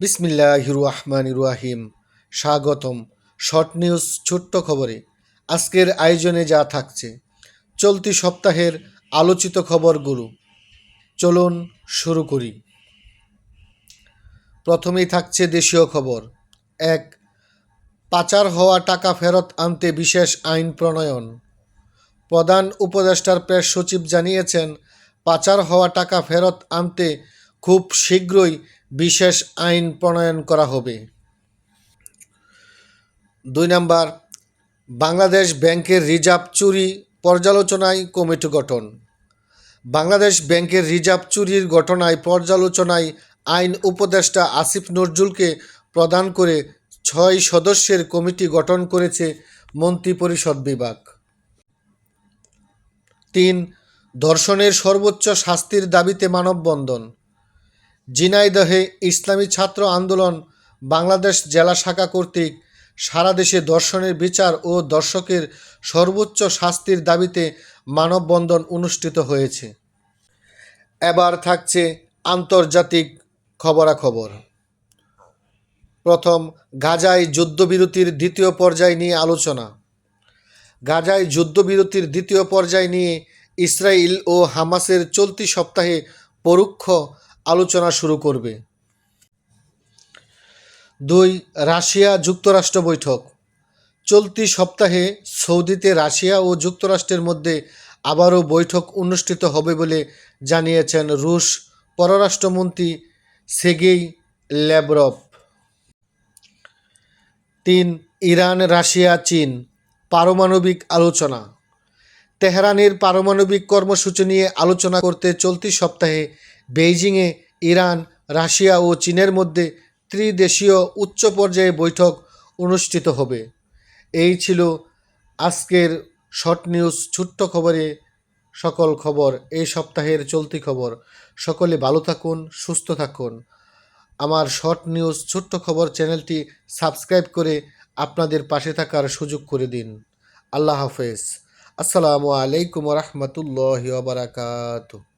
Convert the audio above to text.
বিসমিল্লাহ রহমান রাহিম। স্বাগতম। Short news, ছোট্ট খবরে। আজকের আয়োজনে যা থাকছে, চলতি সপ্তাহের আলোচিত খবরগুলো। চলুন শুরু করি। প্রথমেই থাকছে দেশীয় খবর। এক, পাচার হওয়া টাকা ফেরত আনতে বিশেষ আইন প্রণয়ন। প্রধান উপদেষ্টার প্রেস সচিব জানিয়েছেন, পাচার হওয়া টাকা ফেরত আনতে খুব শীঘ্রই বিশেষ আইন প্রণয়ন করা হবে। দুই নাম্বার, বাংলাদেশ ব্যাংকের রিজার্ভ চুরি পর্যালোচনায় কমিটি গঠন। বাংলাদেশ ব্যাংকের রিজার্ভ চুরির ঘটনায় পর্যালোচনায় আইন উপদেষ্টা আসিফ নজরুলকে প্রদান করে ছয় সদস্যের কমিটি গঠন করেছে মন্ত্রিপরিষদ বিভাগ। তিন, ধর্ষণের সর্বোচ্চ শাস্তির দাবিতে মানববন্ধন। ঝিনাইদহে ইসলামী ছাত্র আন্দোলন বাংলাদেশ জেলা শাখা কর্তৃক সারা দেশে ধর্ষণের বিচার ও দর্শকের সর্বোচ্চ শাস্তির দাবিতে মানববন্ধন অনুষ্ঠিত হয়েছে। এবার থাকছে আন্তর্জাতিক খবরাখবর। প্রথম, গাজায় যুদ্ধবিরতির দ্বিতীয় পর্যায় নিয়ে আলোচনা। গাজায় যুদ্ধবিরতির দ্বিতীয় পর্যায় নিয়ে ইসরায়েল ও হামাসের চলতি সপ্তাহে পরোক্ষ আলোচনা শুরু করবে। দুই, রাশিয়া যুক্তরাষ্ট্র বৈঠক। চলতি সপ্তাহে সৌদিতে রাশিয়া ও যুক্তরাষ্ট্রের মধ্যে আবারও বৈঠক অনুষ্ঠিত হবে বলে জানিয়েছেন রুশ পররাষ্ট্রমন্ত্রী সেগেই ল্যাব্রভ তিন, ইরান, রাশিয়া, চীন পারমাণবিক আলোচনা। তেহরানের পারমাণবিক কর্মসূচি নিয়ে আলোচনা করতে চলতি সপ্তাহে বেইজিংয়ে ইরান, রাশিয়া ও চীনের মধ্যে ত্রিদেশীয় উচ্চ পর্যায়ে বৈঠক অনুষ্ঠিত হবে। এই ছিল আজকের শর্ট নিউজ, ছোট্ট খবরে সকল খবর। এই সপ্তাহের চলতি খবর। সকলে ভালো থাকুন, সুস্থ থাকুন। আমার শর্ট নিউজ, ছোট্ট খবর চ্যানেলটি সাবস্ক্রাইব করে আপনাদের পাশে থাকার সুযোগ করে দিন। আল্লাহ হাফেজ। আসসালামু আলাইকুম রহমতুল্লাহ বারাকাতুহ।